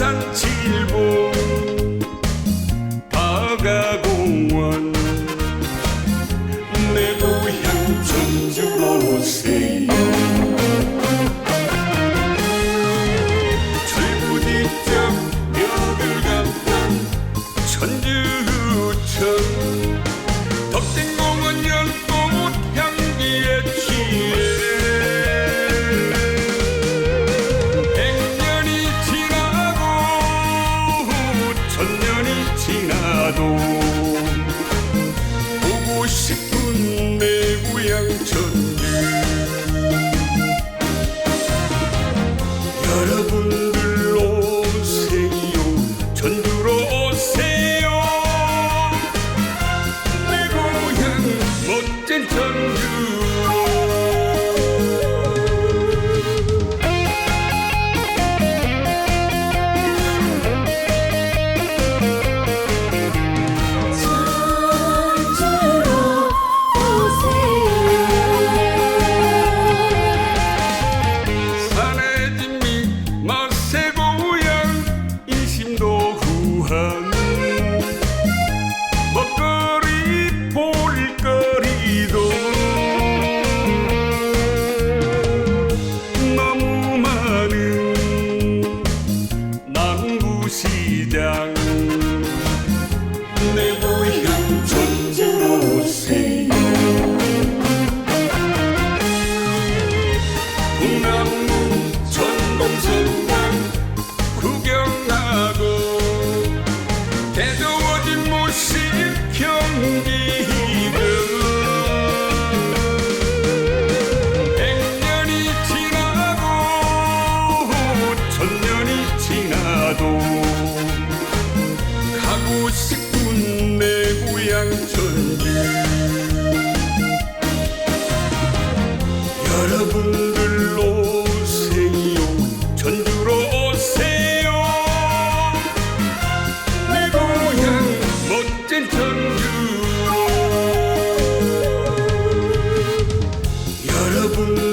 산칠보 바가공원. 내 고향 전주. 拼了度 віддяк. 전들로 오세요. 전주로 오세요. 내 고향 멋진 전주로. 여러분